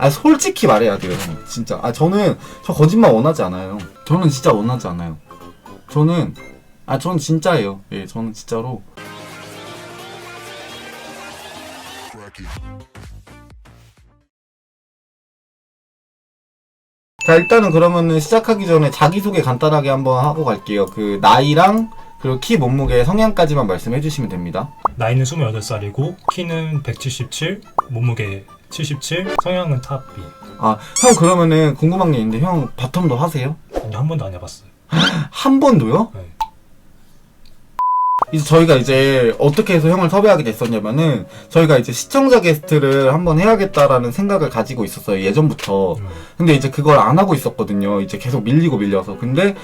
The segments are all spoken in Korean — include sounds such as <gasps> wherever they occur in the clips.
아 솔직히 말해야 돼요 형. 진짜. 아 저는 저 거짓말 원하지 않아요. 저는 진짜 원하지 않아요. 저는 아 저는 진짜예요. 예 저는 진짜로. 자 일단은 그러면은 시작하기 전에 자기소개 간단하게 한번 하고 갈게요. 그 나이랑 그리고 키 몸무게 성향까지만 말씀해 주시면 됩니다. 나이는 28살이고 키는 177, 몸무게 77, 성향은 탑 B. 아 형 그러면은 궁금한 게 있는데 형 바텀도 하세요? 근데 한 번도 안 해봤어요. <laughs> 한 번도요? 네. 이제 저희가 이제 어떻게 해서 형을 섭외하게 됐었냐면은 저희가 이제 시청자 게스트를 한번 해야겠다라는 생각을 가지고 있었어요 예전부터 음. 근데 이제 그걸 안 하고 있었거든요 이제 계속 밀리고 밀려서 근데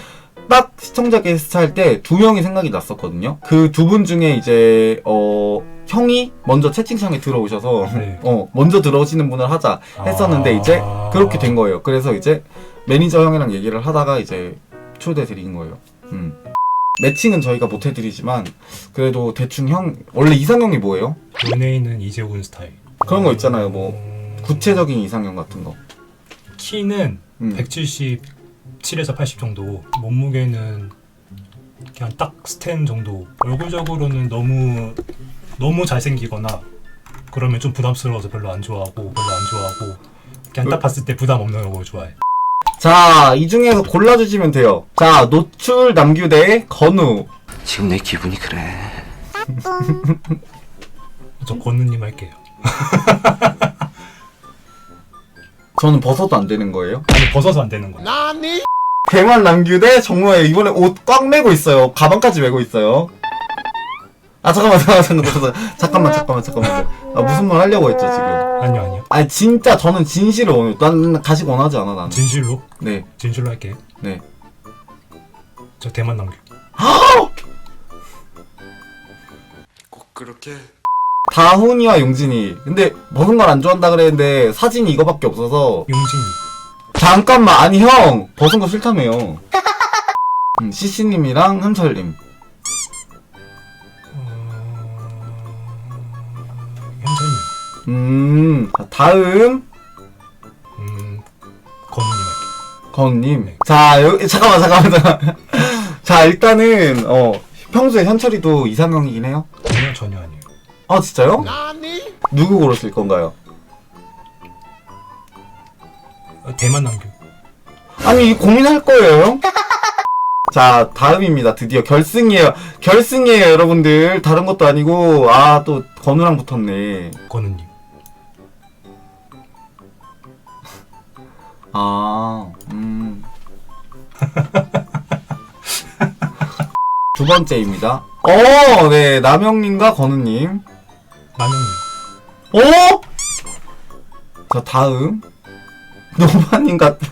딱 시청자 게스트 할 때 두 명이 생각이 났었거든요 그 두 분 중에 이제 어 형이 먼저 채팅창에 들어오셔서 네. <laughs> 어 먼저 들어오시는 분을 하자 했었는데 아. 이제 그렇게 된 거예요 그래서 이제 매니저 형이랑 얘기를 하다가 이제 초대 드린 거예요 음. 매칭은 저희가 못 해드리지만 그래도 대충 형 원래 이상형이 뭐예요? 연예인은 이재훈 스타일. 그런 거 있잖아요, 뭐. 음, 구체적인 이상형 같은 거. 키는 음. 177에서 80 정도. 몸무게는 그냥 딱 스탠 정도. 얼굴적으로는 너무 너무 잘생기거나 그러면 좀 부담스러워서 별로 안 좋아하고 별로 안 좋아하고 그냥 딱 봤을 때 부담 없는 얼굴 좋아해. 자, 이 중에서 골라주시면 돼요. 자, 노출 남규 대 건우. 지금 내 기분이 그래. <laughs> 저 권우님 할게요. <laughs> 저는 벗어도 안 되는 거예요. 아니 벗어서 안 되는 거야. 대만 남규 대 정모에 이번에 옷 꽉 메고 있어요. 가방까지 메고 있어요. 아, 잠깐만, 잠깐만, 잠깐만, 잠깐만, 잠깐만, 잠깐만. 아, 무슨 말 하려고 했죠, 지금. 아니요 아니요. 아니, 진짜 저는 진실을 원해요. 난 가식 원하지 않아, 나는. 진실로 네, 진실로 할게요. 네. 저 대만 남규. <gasps> 꼭 그렇게 다훈이와 용진이. 근데 벗은 걸 안 좋아한다 그랬는데 사진이 이거밖에 없어서 용진이. 잠깐만 아니 형 벗은 거 싫다며요 음, CC님이랑 현철님 현철님. 음 자, 다음 음 권우님 할게요. 건님 네. 자 여기 잠깐만 잠깐만 잠깐만 자 일단은 어 평소에 현철이도 이상형이긴 해요 전혀 전혀 아니에요. 아 진짜요? 누구 고르실 건가요? 어, 대만 남규. 아니 고민할 거예요 <laughs> 자 다음입니다 드디어 결승이에요 결승이에요 여러분들 다른 것도 아니고 아 또 건우랑 붙었네 권우님. 아, 음. <laughs> 두 번째입니다. 어, 네, 남영님과 건우님. 남영님. 어? 자, 다음. <laughs> 노마님 같은.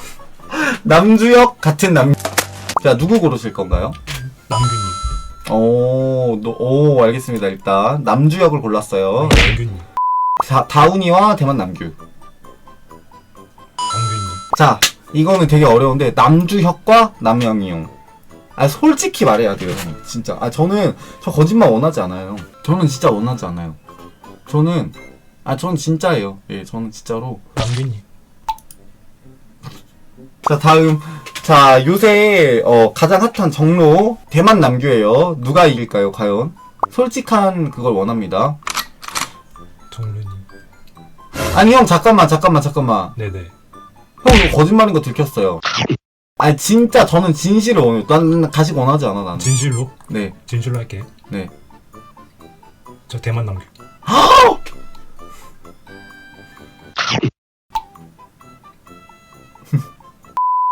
<laughs> 남주혁 같은 남. 자, 누구 고르실 건가요? 남규님. 오, 노, 오, 알겠습니다. 일단. 남주혁을 골랐어요. 남규님. 다, 다운이와 대만 남규. 자, 이거는 되게 어려운데 남주혁과 남영이용. 아 솔직히 말해야 돼요, 형. 진짜. 아 저는 저 거짓말 원하지 않아요. 저는 진짜 원하지 않아요. 저는 아 저는 진짜예요. 예, 저는 진짜로. 남규님. 자 다음 자 요새 어, 가장 핫한 정로 대만 남규예요. 누가 이길까요, 과연? 솔직한 그걸 원합니다. 정윤님. 아니 형 잠깐만 잠깐만 잠깐만. 네네. 형 거짓말인 거 들켰어요. 아 진짜 저는 진실을 원해요. 난 가식 원하지 않아 나는. 진실로 네, 진실로 할게요. 네. 저 대만 남규. <laughs>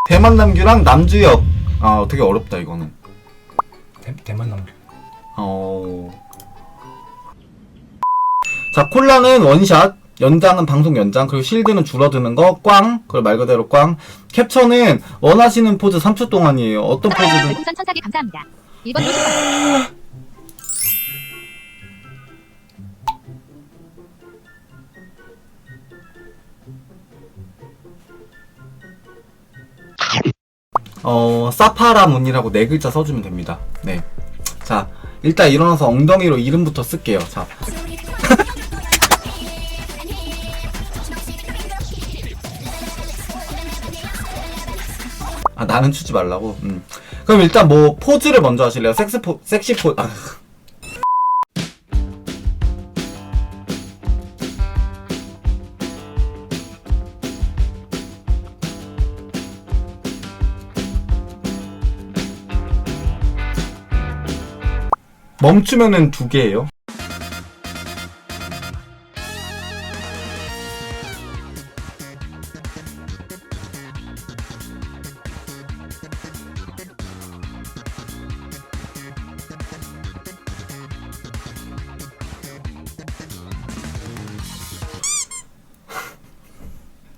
대만 남규랑 남주혁. 아, 되게 어렵다, 이거는. 대, 대만 남규. 어. 자, 콜라는 원샷, 연장은 방송 연장, 그리고 실드는 줄어드는 거, 꽝, 그리고 말 그대로 꽝. 캡처는 원하시는 포즈 3초 동안이에요. 어떤 포즈든. 별풍선 천사기 감사합니다. 1번 노시권 어, 사파라 문이라고 네 글자 써주면 됩니다. 네. 자, 일단 일어나서 엉덩이로 이름부터 쓸게요. 자. 아 나는 추지 말라고. 음. 그럼 일단 뭐 포즈를 먼저 하실래요? 섹스 포 섹시 포. 아. 멈추면은 두 개예요.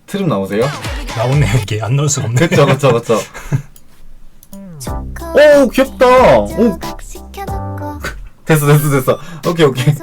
트림 나오세요? 나오네. 이게 안 나올 수가 없네. 그쵸 그쵸 그쵸. <laughs> 오 귀엽다. 오. 됐어 됐어 됐어. 오케이 오케이. <laughs>